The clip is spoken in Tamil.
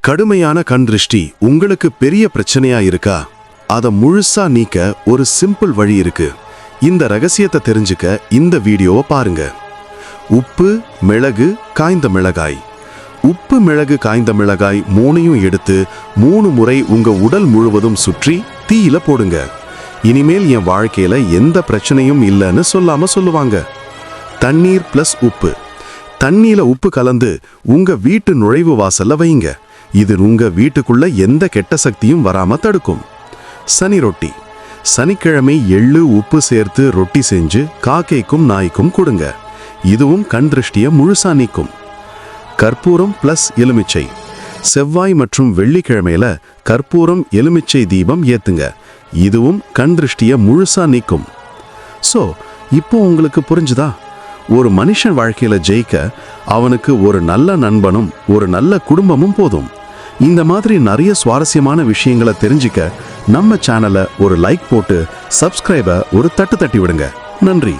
கடுமையான கண் திருஷ்டி உங்களுக்கு பெரிய பிரச்சனையா இருக்கா? அதை முழுசா நீக்க ஒரு சிம்பிள் வழி இருக்கு. இந்த ரகசியத்தை தெரிஞ்சுக்க இந்த வீடியோவை பாருங்க. உப்பு மிளகு காய்ந்த மிளகாய். உப்பு மிளகு காய்ந்த மிளகாய் மூணையும் எடுத்து மூணு முறை உங்க உடல் முழுவதும் சுற்றி தீயில போடுங்க. இனிமேல் என் வாழ்க்கையில எந்த பிரச்சனையும் இல்லைன்னு சொல்லாம சொல்லுவாங்க. தண்ணீர் பிளஸ் உப்பு. தண்ணியில உப்பு கலந்து உங்க வீட்டு நுழைவு வாசல்ல வைங்க. இது உங்க வீட்டுக்குள்ள எந்த கெட்ட சக்தியும் வராம தடுக்கும். சனி ரொட்டி. சனிக்கிழமை எள்ளு உப்பு சேர்த்து ரொட்டி செஞ்சு காக்கைக்கும் நாய்க்கும் கொடுங்க. இதுவும் கண் திருஷ்டிய முழுசா நீக்கும். கற்பூரம் பிளஸ் எலுமிச்சை. செவ்வாய் மற்றும் வெள்ளிக்கிழமையில கற்பூரம் எலுமிச்சை தீபம் ஏத்துங்க. இதுவும் கண் திருஷ்டிய முழுசா நீக்கும். ஸோ இப்போ உங்களுக்கு புரிஞ்சுதா? ஒரு மனுஷன் வாழ்க்கையில ஜெயிக்க அவனுக்கு ஒரு நல்ல நண்பனும் ஒரு நல்ல குடும்பமும் போதும். இந்த மாதிரி நிறைய சுவாரஸ்யமான விஷயங்களை தெரிஞ்சுக்க நம்ம சேனலை ஒரு லைக் போட்டு சப்ஸ்கிரைபை ஒரு தட்டு தட்டி விடுங்க. நன்றி.